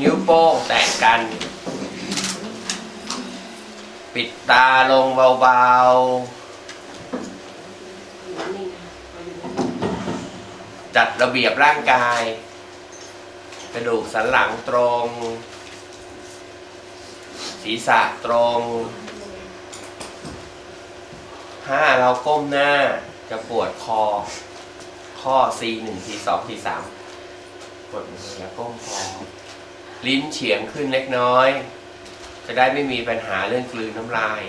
นิ้วโป้งแตะกัน ปิดตาลงเบาๆ จัดระเบียบร่างกาย กระดูกสันหลังตรง ศีรษะตรงถ้าเราก้มหน้าจะปวดคอ ข้อ C1 C2 C3 ปวดมือแล้วก้มคอ ลิ้นเฉียงขึ้นเล็กน้อย จะได้ไม่มีปัญหาเรื่องกลืนน้ำลาย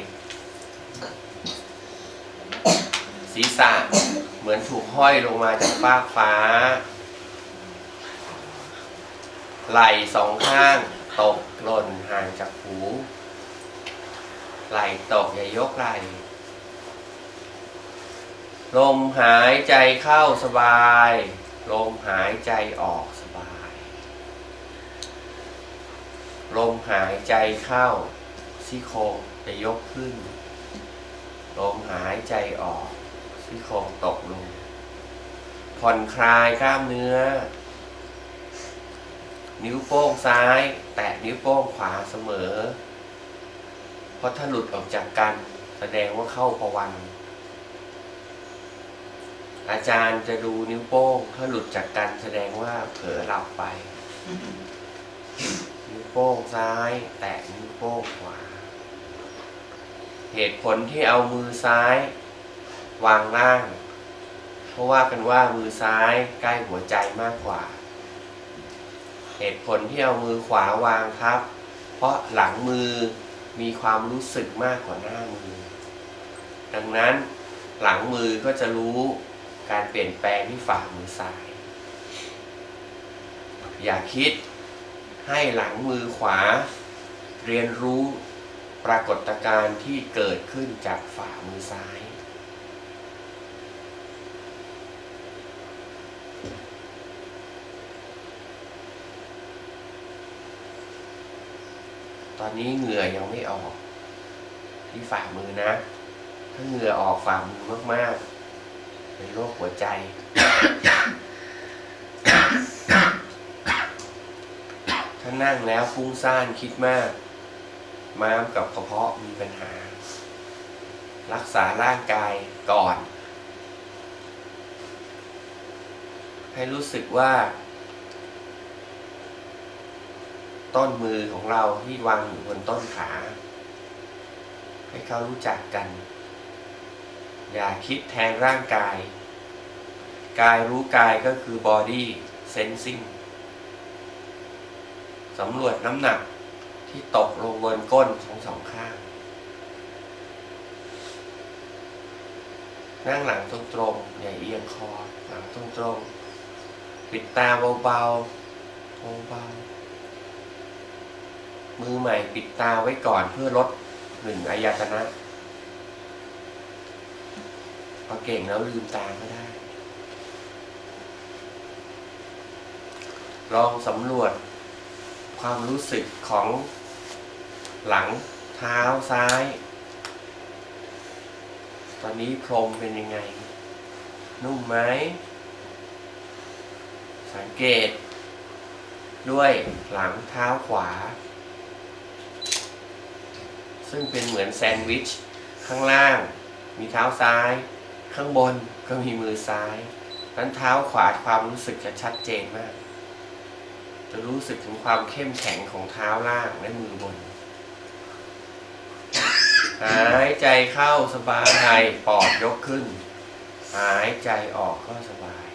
ศีรษะเหมือนถูกห้อยลงมาจากฟากฟ้า ไหล่สองข้างตกหล่นห่างจากหู ไหล่ตกอย่ายกไหล่ลมหายใจเข้าสบาย ลมหายใจออกสบาย ลมหายใจเข้าซี่โครงจะยกขึ้น ลมหายใจออกซี่โครงตกลง ผ่อนคลายกล้ามเนื้อ นิ้วโป้งซ้าย แตะนิ้วโป้งขวาเสมอ เพราะถ้าหลุดออกจากกัน แสดงว่าเข้าประวัน อาจารย์จะดูนิ้วโป้ง ถ้าหลุดจากกันแสดงว่าเผลอหลับไป โป้งซ้าย แตะนิ้วโป้งขวา เหตุผลที่เอามือซ้าย วางล่าง เพราะว่ากันว่ามือซ้ายใกล้หัวใจมากกว่า เหตุผลที่เอามือขวาวางครับ เพราะหลังมือมีความรู้สึกมากกว่าหน้ามือ ดังนั้นหลังมือก็จะรู้การเปลี่ยนแปลงที่ฝ่ามือซ้าย อย่าคิด ให้หลังมือขวา เรียนรู้ปรากฏการณ์ที่เกิดขึ้นจากฝ่ามือซ้าย ตอนนี้เหงื่อยังไม่ออก ที่ฝ่ามือนะ ถ้าเหงื่อออกฝ่ามือมากๆ เป็นโรคหัวใจ ถ้านั่งแล้วฟุ้งซ่านคิดมาก ม้ามกับกระเพาะมีปัญหา รักษาร่างกายก่อน ให้รู้สึกว่า ต้นมือของเราที่วางอยู่บนต้นขา ให้เขารู้จักกัน อย่าคิดแทนร่างกาย กายรู้กายก็คือ body sensing สำรวจน้ำหนักที่ตกลงบนก้นของสองข้าง นั่งหลังตรงๆอย่าเอียงคอหลังตรงๆปิดตาเบาๆเบาๆมือใหม่ปิดตาไว้ก่อนเพื่อลดหนึ่งอายตนะพอเก่งแล้วลืมตาก็ได้ ลองสำรวจ ความรู้สึกของหลังเท้าซ้าย ตอนนี้พรมเป็นยังไง นุ่มไหม สังเกต ด้วยหลังเท้าขวา ซึ่งเป็นเหมือนแซนด์วิช ข้างล่าง มีเท้าซ้าย ข้างบนก็มีมือซ้าย นั้นเท้าขวาความรู้สึกจะชัดเจนมาก จะรู้สึกถึงความเข้มแข็งของเท้าล่างและมือบน หายใจเข้าสบายปอดยกขึ้น หายใจออกก็สบาย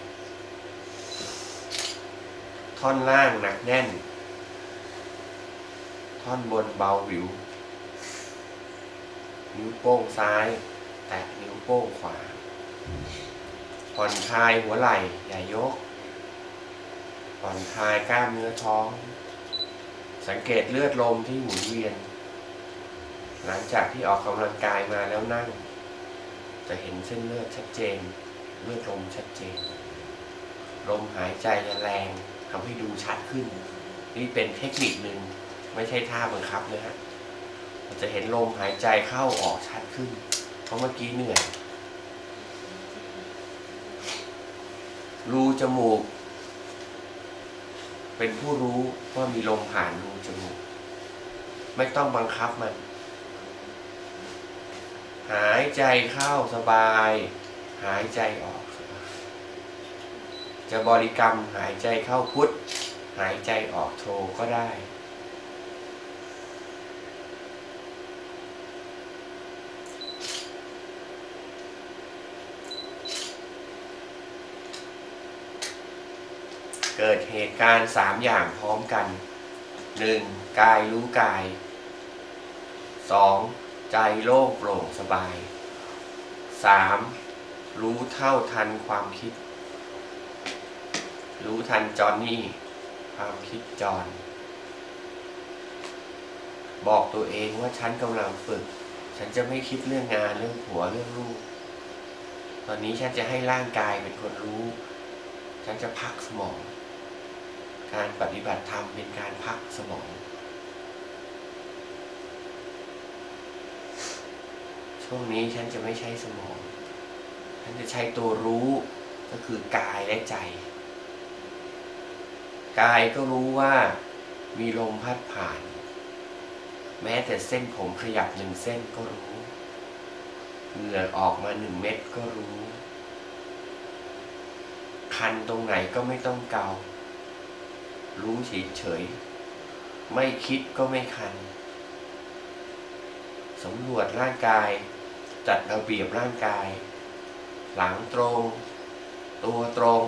ท่อนล่างหนักแน่น ท่อนบนเบาวิว นิ้วโป้งซ้าย แตะนิ้วโป้งขวาผ่อนคลายหัวไหล่อย่ายก ผ่อนคลายกล้ามเนื้อท้อง สังเกตเลือดลมที่หมุนเวียน หลังจากที่ออกกำลังกายมาแล้วนั่ง จะเห็นเส้นเลือดชัดเจน เลือดลมชัดเจน ลมหายใจแรงทำให้ดูชัดขึ้น นี่เป็นเทคนิคหนึ่งไม่ใช่ท่าบังคับนะฮะจะเห็นลมหายใจเข้าออกชัดขึ้น เพราะเมื่อกี้เหนื่อยรูจมูก เป็นผู้รู้ว่ามีลมผ่านรูจมูก ไม่ต้องบังคับมัน หายใจเข้าสบาย หายใจออกสบาย จะบริกรรมหายใจเข้าพุทธหายใจออกโทก็ได้ เกิดเหตุการณ์สามอย่างพร้อมกันหนึ่งกายรู้กายสองใจโล่งโปร่งสบายสามรู้เท่าทันความคิด รู้ทันจอนนี่ความคิดจอนบอกตัวเองว่าฉันกำลังฝึก ฉันจะไม่คิดเรื่องงานเรื่องผัวเรื่องลูก ตอนนี้ฉันจะให้ร่างกายเป็นคนรู้ ฉันจะพักสมอง การปฏิบัติธรรมเป็นการพักสมอง ช่วงนี้ฉันจะไม่ใช้สมอง ฉันจะใช้ตัวรู้ก็คือกายและใจ กายก็รู้ว่ามีลมพัดผ่าน แม้แต่เส้นผมขยับหนึ่งเส้นก็รู้ เหงื่อออกมาหนึ่งเม็ดก็รู้ คันตรงไหนก็ไม่ต้องเกา รู้เฉยๆ ไม่คิดก็ไม่คันสำรวจร่างกาย จัดระเบียบร่างกาย หลังตรง ตัวตรง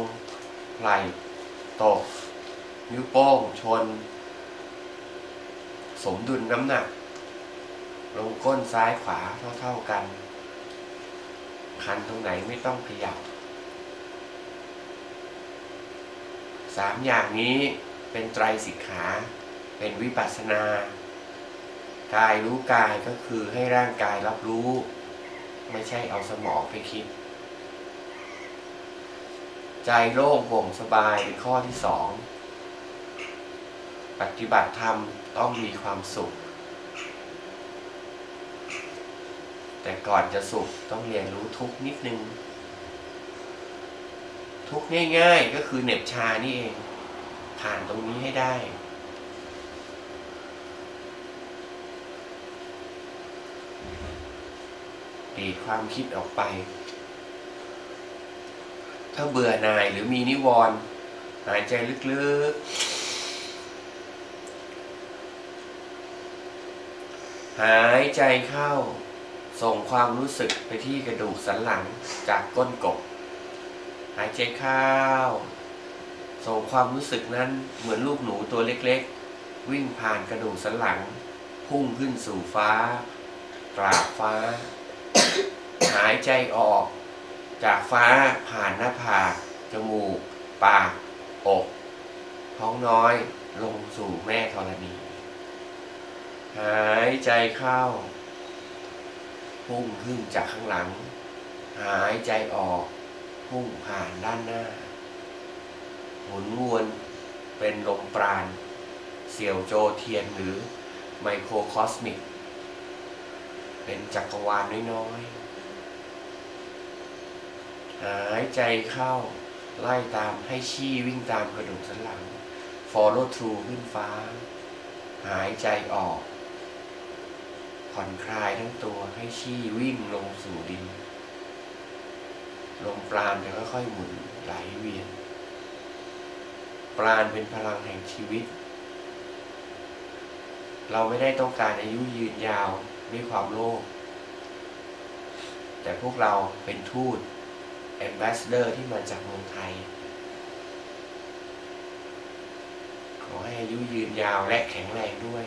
ไหล่ตก นิ้วโป้งชน สมดุลน้ำหนัก ลงก้นซ้ายขวาเท่าๆกัน คันตรงไหนไม่ต้องขยับสามอย่างนี้ เป็นไตรสิกขา เป็นวิปัสนา กายรู้กายก็คือให้ร่างกายรับรู้ ไม่ใช่เอาสมองไปคิด ใจโล่งโปร่งสบายเป็นข้อที่สองปฏิบัติธรรมต้องมีความสุข แต่ก่อนจะสุขต้องเรียนรู้ทุกนิดนึง ทุกง่ายๆก็คือเหน็บชานี่เอง ผ่านตรงนี้ให้ได้ ดีความคิดออกไป ถ้าเบื่อหน่ายหรือมีนิวรณ์หายใจลึกๆ หายใจเข้า ส่งความรู้สึกไปที่กระดูกสันหลังจากก้นกบ หายใจเข้า ส่งความรู้สึกนั้นเหมือนลูกหนูตัวเล็กๆ วิ่งผ่านกระดูกสันหลัง พุ่งขึ้นสู่ฟ้ากราบฟ้า หายใจออก จากฟ้าผ่านหน้าผากจมูก ปาก อก ท้องน้อยลงสู่แม่ธรณี หายใจเข้า พุ่งขึ้นจากข้างหลัง หายใจออก พุ่งผ่านด้านหน้า หมุนวนเป็นลมปราณเสี่ยวโจเทียนหรือไมโครคอสมิก เป็นจักรวาลน้อยๆ หายใจเข้าไล่ตามให้ชี้วิ่งตามกระดูกสันหลัง follow through ขึ้นฟ้า หายใจออก ผ่อนคลายทั้งตัวให้ชี้วิ่งลงสู่ดิน ลมปราณจะค่อยๆหมุนไหลเวียน ปราณเป็นพลังแห่งชีวิต เราไม่ได้ต้องการอายุยืนยาวด้วยความโลภแต่พวกเราเป็นทูต Ambassador ที่มาจากเมืองไทย ขอให้อายุยืนยาวและแข็งแรงด้วย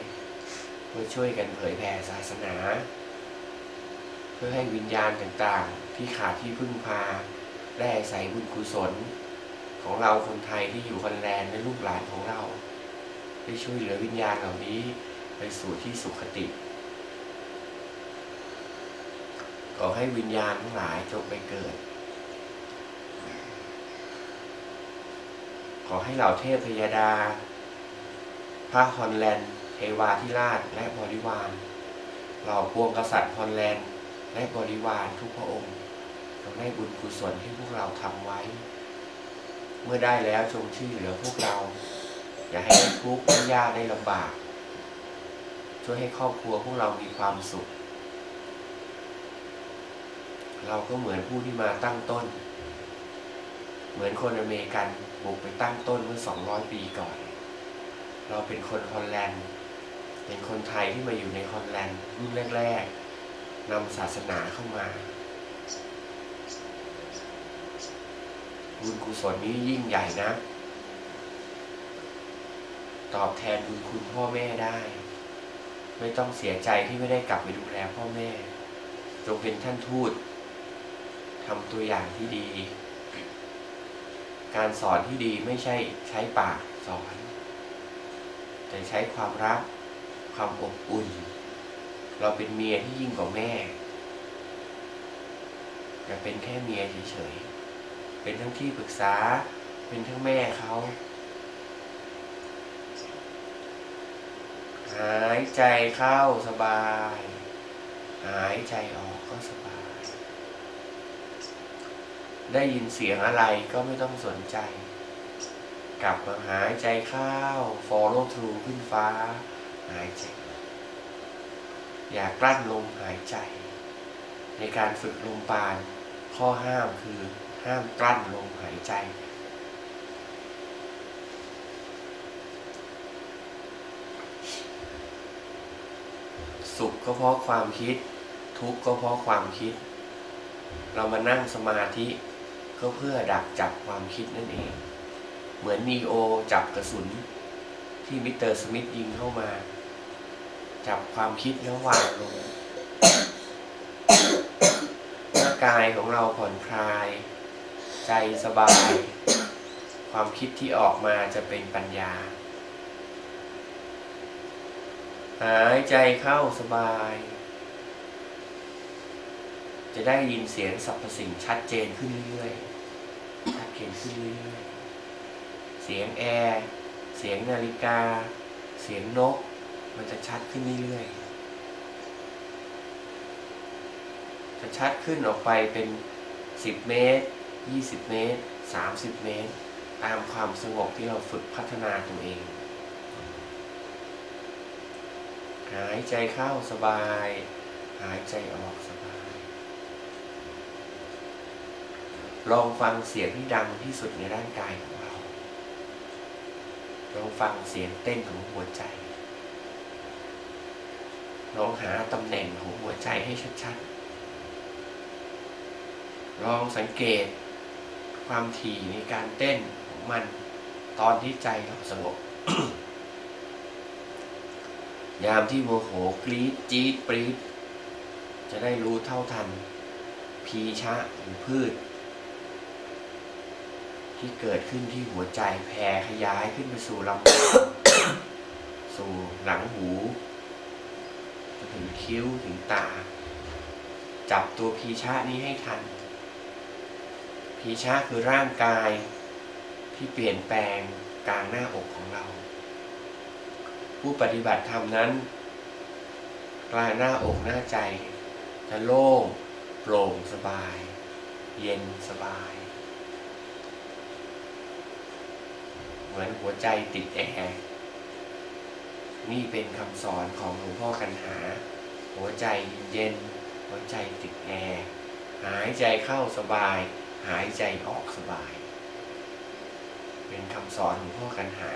เพื่อช่วยกันเผยแผ่ศาสนา เพื่อให้วิญญาณต่างๆ ที่ขาดที่พึ่งพา ได้อาศัยบุญกุศล ของเราคนไทยที่อยู่ฮอลแลนด์และลูกหลานของเรา ได้ช่วยเหลือวิญญาณเหล่านี้ไปสู่ที่สุขติ ขอให้วิญญาณทั้งหลายจงไปเกิด ขอให้เหล่าเทพพยดา พระฮอลแลนด์ เทวาธิราชและบริวาร เหล่าพวงกษัตริย์ฮอลแลนด์ และบริวารทุกพระองค์จงได้บุญกุศลที่พวกเราทำไว้ เมื่อได้แล้วจงช่วยเหลือพวกเรา อย่าให้ทุกข์ได้ยากได้ลำบาก ช่วยให้ครอบครัวพวกเรามีความสุข เราก็เหมือนผู้ที่มาตั้งต้น เหมือนคนอเมริกันบุกไปตั้งต้นเมื่อ 200 ปีก่อน เราเป็นคนฮอลแลนด์ เป็นคนไทยที่มาอยู่ในฮอลแลนด์รุ่นแรกๆนำศาสนาเข้ามา บุญกุศลนี้ยิ่งใหญ่นะ ตอบแทนบุญคุณพ่อแม่ได้ ไม่ต้องเสียใจที่ไม่ได้กลับไปดูแลพ่อแม่ จงเป็นท่านทูตทำตัวอย่างที่ดี การสอนที่ดีไม่ใช่ใช้ปากสอน แต่ใช้ความรัก ความอบอุ่น เราเป็นเมียที่ยิ่งกว่าแม่อย่าเป็นแค่เมียเฉยๆ เป็นทั้งที่ปรึกษา เป็นทั้งแม่เขาหายใจเข้าสบาย หายใจออกก็สบาย ได้ยินเสียงอะไรก็ไม่ต้องสนใจ กลับมาหายใจเข้า follow through ขึ้นฟ้า หายใจอย่ากลั้นลมหายใจ ในการฝึกลมปราณข้อห้ามคือ ห้ามกลั้นลมหายใจ สุขก็เพราะความคิด ทุกข์ก็เพราะความคิด เรามานั่งสมาธิก็เพื่อดักจับความคิดนั่นเอง เหมือนนีโอจับกระสุน ที่มิสเตอร์สมิธยิงเข้ามา จับความคิดแล้ววางลงเมื่อกายของเราผ่อนคลาย ใจสบาย ความคิดที่ออกมาจะเป็นปัญญา หายใจเข้าสบาย จะได้ยินเสียงสรรพสิ่งชัดเจนขึ้นเรื่อยๆชัดเจนขึ้นเรื่อยๆเสียงแอร์เสียงนาฬิกา เสียงนก มันจะชัดขึ้นเรื่อยๆจะชัดขึ้นออกไปเป็น 10 เมตร 20 เมตร 30 เมตร ตามความสงบที่เราฝึกพัฒนาตัวเอง หายใจเข้าสบาย หายใจออกสบาย ลองฟังเสียงที่ดังที่สุดในร่างกายของเรา ลองฟังเสียงเต้นของหัวใจ ลองหาตำแหน่งของหัวใจให้ชัดๆลองสังเกต ความถี่ในการเต้นของมันตอนที่ใจเราสงบยามที่โมโหกรีดจี๊ดปรีดจะได้รู้เท่าทัน พีชะหรือพืช ที่เกิดขึ้นที่หัวใจแผ่ขยายขึ้นไปสู่ลำสู่หลังหูถึงคิ้วถึงตา จับตัวพีชะนี้ให้ทัน พีชะคือร่างกายที่เปลี่ยนแปลงกลางหน้าอกของเรา ผู้ปฏิบัติธรรมนั้น กลางหน้าอกหน้าใจ จะโล่งโปร่งสบาย เย็นสบาย เหมือนหัวใจติดแอร์นี่เป็นคำสอนของหลวงพ่อกันหา หัวใจเย็นหัวใจติดแอร์หายใจเข้าสบาย หายใจออกสบาย เป็นคำสอนของพ่อกันหา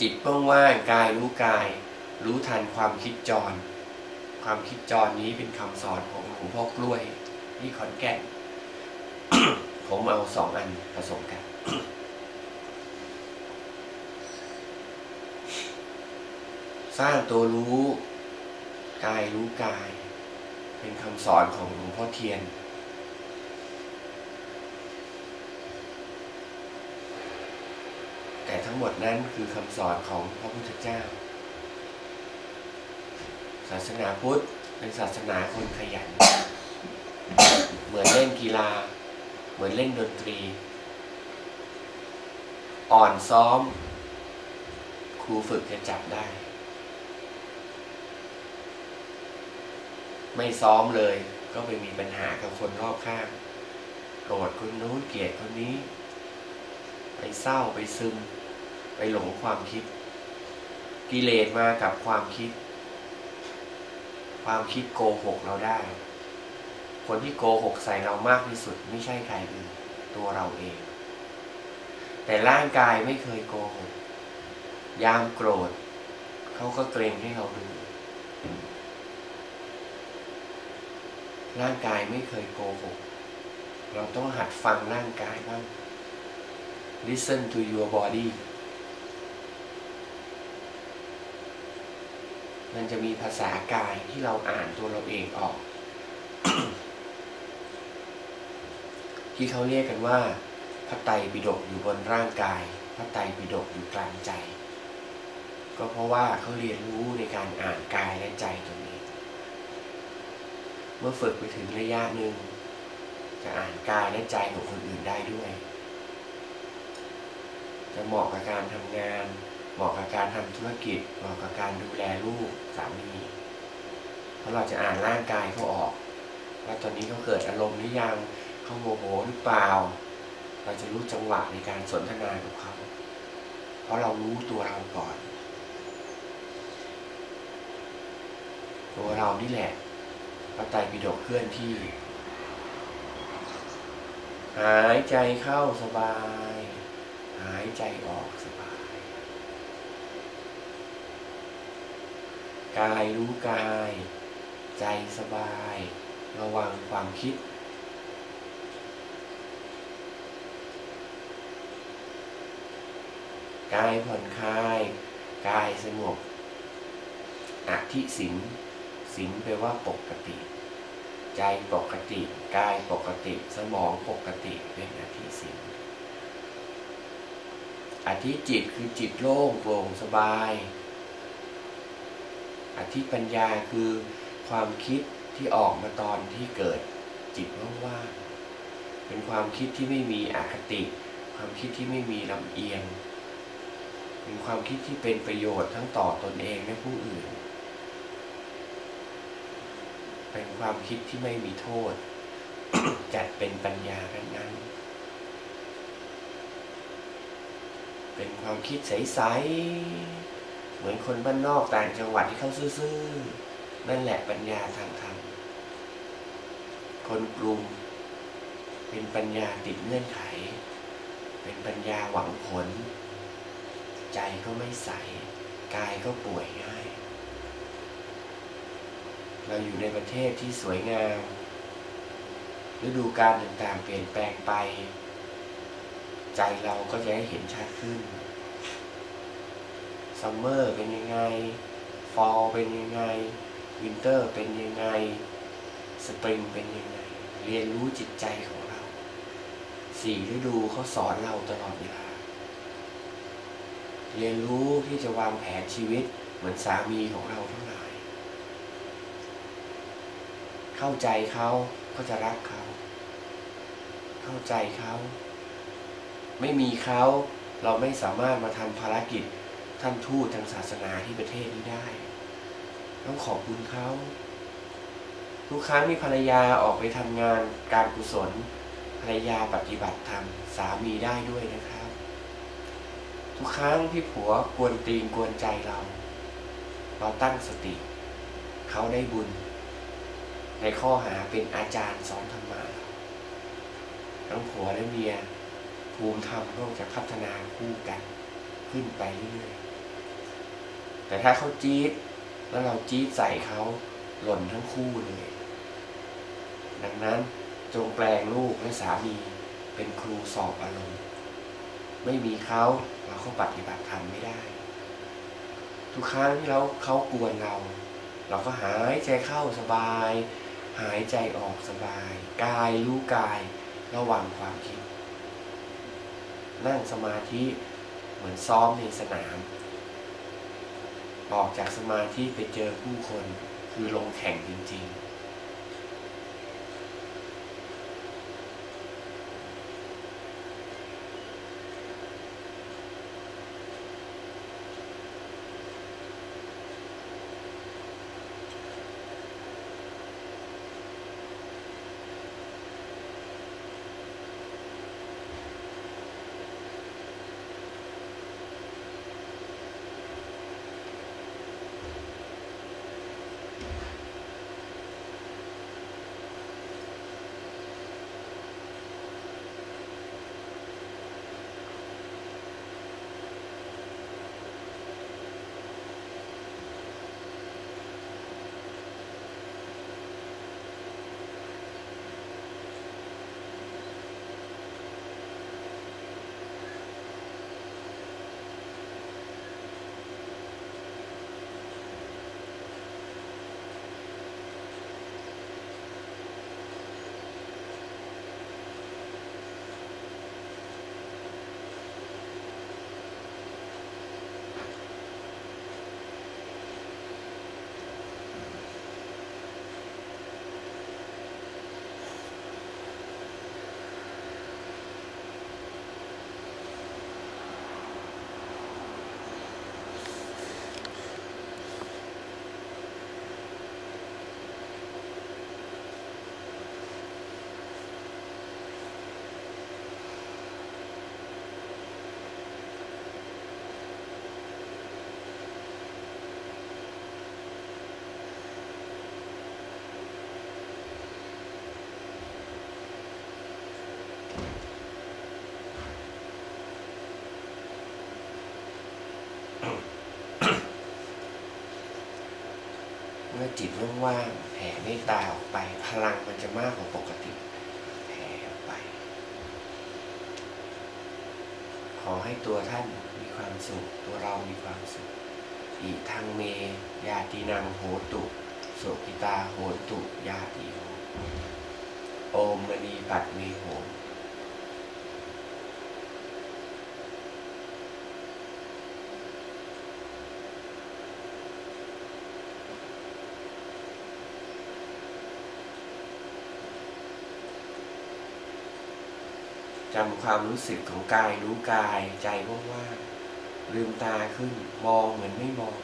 จิตว่างๆกายรู้กาย รู้ทันความคิดจร ความคิดจรนี้เป็นคำสอนของหลวงพ่อกล้วยที่ขอนแก่น ผมเอาสองอันผสมกันสร้างตัวรู้ กายรู้กาย เป็นคำสอนของหลวงพ่อเทียน แต่ทั้งหมดนั้นคือคำสอนของพระพุทธเจ้า ศาสนาพุทธเป็นศาสนาคนขยัน เหมือนเล่นกีฬา เหมือนเล่นดนตรี อ่อนซ้อม ครูฝึกจะจับได้ ไม่ซ้อมเลย ก็ไปมีปัญหากับคนรอบข้างโกรธคนนู้นเกลียดคนนี้ ไปเศร้าไปซึม ไปหลงความคิด กิเลสมากับความคิด ความคิดโกหกเราได้ คนที่โกหกใส่เรามากที่สุด ไม่ใช่ใครอื่นตัวเราเอง แต่ร่างกายไม่เคยโกหก ยามโกรธ เขาก็เกรงให้เราดู ร่างกายไม่เคยโกหก เราต้องหัดฟังร่างกายบ้าง listen to your body มันจะมีภาษากายที่เราอ่านตัวเราเองออก ที่เขาเรียกกันว่า พระไตรปิฎกอยู่บนร่างกาย พระไตรปิฎกอยู่กลางใจ ก็เพราะว่าเขาเรียนรู้ในการอ่านกายและใจตรงนี้ มื่อฝึกไปถึงระยะหนึ่งจะอ่านกายและใจของคนอื่นได้ด้วย จะเหมาะกับการทำงาน เหมาะกับการทำธุรกิจ เหมาะกับการดูแลลูกสามี เพราะเราจะอ่านร่างกายเขาออก ว่าตอนนี้เขาเกิดอารมณ์หรือยังเขาโมโหหรือเปล่า เราจะรู้จังหวะในการสนทนากับเขา เพราะเรารู้ตัวเราก่อน ตัวเรานี่แหละ พระไตรปิฎกเคลื่อนที่ หายใจเข้าสบาย หายใจออกสบาย กายรู้กาย ใจสบาย ระวังความคิดกายผ่อนคลาย กายสงบอธิสิน สินแปลว่าปกติ ใจปกติ กายปกติ สมองปกติเป็นอธิสินอธิจิตคือจิตโล่งโปร่งสบาย อธิปัญญาคือความคิดที่ออกมาตอนที่เกิดจิตว่างๆเป็นความคิดที่ไม่มีอคติ ความคิดที่ไม่มีลำเอียง เป็นความคิดที่เป็นประโยชน์ทั้งต่อตนเองและผู้อื่น เป็นความคิดที่ไม่มีโทษ จัดเป็นปัญญาทั้งนั้น เป็นความคิดใสๆ เหมือนคนบ้านนอกต่างจังหวัดที่เขาซื่อๆ นั่นแหละปัญญาทางธรรม คนกรุง เป็นปัญญาติดเงื่อนไข เป็นปัญญาหวังผล ใจก็ไม่ใส กายก็ป่วยง่าย เราอยู่ในประเทศที่สวยงาม ฤดูกาลต่างๆ เปลี่ยนแปลงไป ใจเราก็จะให้เห็นชัดขึ้น ซัมเมอร์เป็นยังไง ฟอลเป็นยังไง วินเตอร์เป็นยังไง สปริงเป็นยังไง เรียนรู้จิตใจของเรา สี่ฤดูเขาสอนเราตลอดเวลา เรียนรู้ที่จะวางแผนชีวิตเหมือนสามีของเราทั้งหลาย เข้าใจเขาก็จะรักเขา เข้าใจเขา ไม่มีเขาเราไม่สามารถมาทำภารกิจท่านทูตทางศาสนาที่ประเทศนี้ได้ ต้องขอบคุณเขาทุกครั้งที่ภรรยาออกไปทำงานการกุศล ภรรยาปฏิบัติธรรมสามีได้ด้วยนะครับ ทุกครั้งที่ผัวกวนตีนกวนใจเรา เราตั้งสติ เขาได้บุญ ในข้อหาเป็นอาจารย์สอนธรรมะทั้งผัวและเมียภูมิธรรมก็จะพัฒนาคู่กัน ขึ้นไปเรื่อยๆแต่ถ้าเขาจี๊ดแล้วเราจี๊ดใส่เขาหล่นทั้งคู่เลยดังนั้นจงแปลงลูกและสามีเป็นครูสอบอารมณ์ ไม่มีเขาเราก็ปฏิบัติธรรมไม่ได้ ทุกครั้งที่เราเขากวนเรา เราก็หายใจเข้าสบาย หายใจออกสบาย กายรู้กายระวังความคิด นั่งสมาธิเหมือนซ้อมในสนาม ออกจากสมาธิไปเจอผู้คนคือลงแข่งจริง ๆ จิตว่างๆแผ่เมตตาออกไป พลังมันจะมากกว่าปกติ แผ่ออกไป ขอให้ตัวท่านมีความสุข ตัวเรามีความสุข อีทางเมญาตินังโหตุ โสกิตาโหตุญาติโหโอมมณีปัดมีโหม จำความรู้สึกของกายรู้กายใจว่างๆลืมตาขึ้นมองเหมือนไม่มอง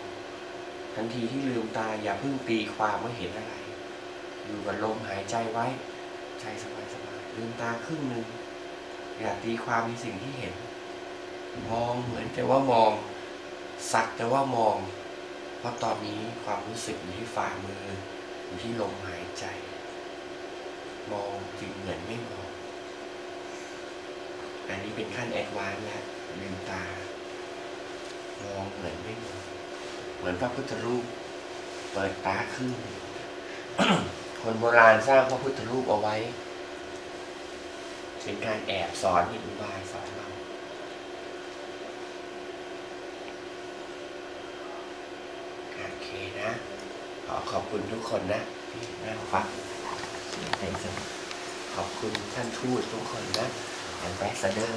ทันทีที่ลืมตาอย่าเพิ่งตีความว่าเห็นอะไร อยู่กับลมหายใจไว้ ใจสบายๆลืมตาครึ่งหนึ่งอย่าตีความในสิ่งที่เห็น มองเหมือนแต่ว่ามอง สักแต่ว่ามอง เพราะตอนนี้ความรู้สึกอยู่ที่ฝ่ามืออยู่ที่ลมหายใจ มองจึงเหมือนไม่มอง อันนี้เป็นขั้นแอดวานซ์แล้วลืมตามองเหมือนไม่มองเหมือนพระพุทธรูป เปิดตาขึ้น คนโบราณสร้างพระพุทธรูปเอาไว้เป็นการแอบสอนเป็นอุบายสอนเราโอเคนะ ขอขอบคุณทุกคนนะที่นั่งฟังในสมขอบคุณท่านทูตทุกคนนะ แอมแบสเดอร์